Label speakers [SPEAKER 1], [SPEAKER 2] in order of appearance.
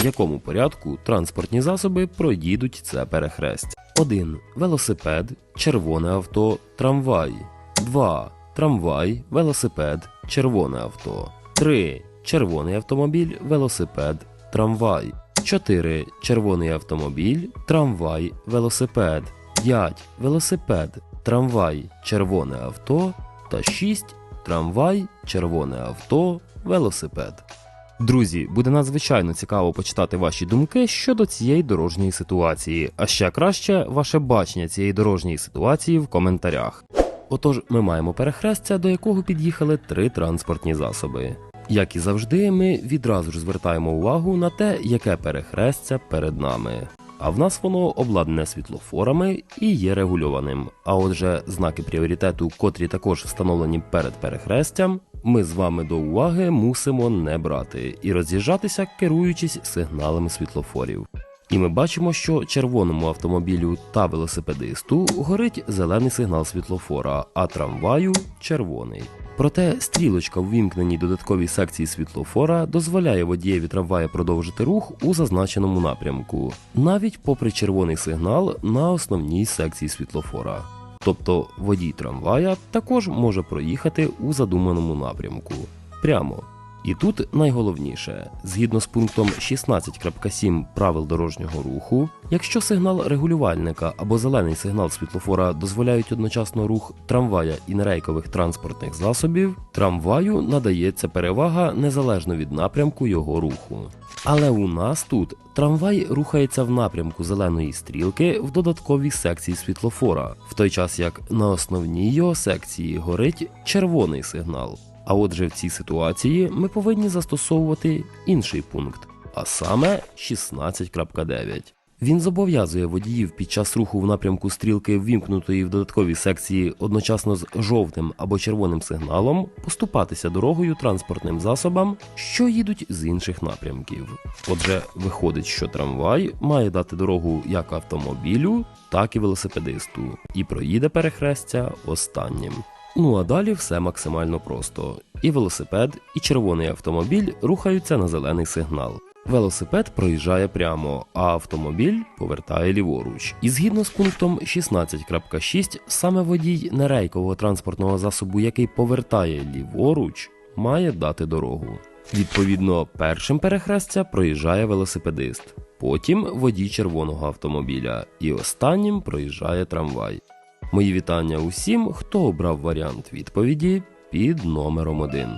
[SPEAKER 1] в якому порядку транспортні засоби проїдуть це перехрестя. 1. Велосипед, червоне авто, трамвай. 2. Трамвай, велосипед, червоне авто. 3. Червоний автомобіль, велосипед, трамвай. 4. Червоний автомобіль, трамвай, велосипед. 5. Велосипед, трамвай, червоне авто. Та 6. Трамвай, червоне авто, велосипед. Друзі, буде надзвичайно цікаво почитати ваші думки щодо цієї дорожньої ситуації, а ще краще ваше бачення цієї дорожньої ситуації в коментарях. Отож, ми маємо перехрестя, до якого під'їхали три транспортні засоби. Як і завжди, ми відразу ж звертаємо увагу на те, яке перехрестя перед нами. А в нас воно обладнане світлофорами і є регульованим. А отже, знаки пріоритету, котрі також встановлені перед перехрестям, ми з вами до уваги мусимо не брати і роз'їжджатися, керуючись сигналами світлофорів. І ми бачимо, що червоному автомобілю та велосипедисту горить зелений сигнал світлофора, а трамваю червоний. Проте стрілочка в додатковій секції світлофора дозволяє водієві трамвая продовжити рух у зазначеному напрямку, навіть попри червоний сигнал на основній секції світлофора. Тобто водій трамвая також може проїхати у задуманому напрямку прямо. І тут найголовніше, згідно з пунктом 16.7 правил дорожнього руху, якщо сигнал регулювальника або зелений сигнал світлофора дозволяють одночасно рух трамвая і нерейкових транспортних засобів, трамваю надається перевага незалежно від напрямку його руху. Але у нас тут трамвай рухається в напрямку зеленої стрілки в додатковій секції світлофора, в той час як на основній його секції горить червоний сигнал. А отже, в цій ситуації ми повинні застосовувати інший пункт, а саме 16.9. Він зобов'язує водіїв під час руху в напрямку стрілки ввімкнутої в додатковій секції одночасно з жовтим або червоним сигналом поступатися дорогою транспортним засобам, що їдуть з інших напрямків. Отже, виходить, що трамвай має дати дорогу як автомобілю, так і велосипедисту, і проїде перехрестя останнім. Ну а далі все максимально просто. І велосипед, і червоний автомобіль рухаються на зелений сигнал. Велосипед проїжджає прямо, а автомобіль повертає ліворуч. І згідно з пунктом 16.6, саме водій нерейкового транспортного засобу, який повертає ліворуч, має дати дорогу. Відповідно, першим перехрестя проїжджає велосипедист, потім водій червоного автомобіля, і останнім проїжджає трамвай. Мої вітання усім, хто обрав варіант відповіді під номером 1.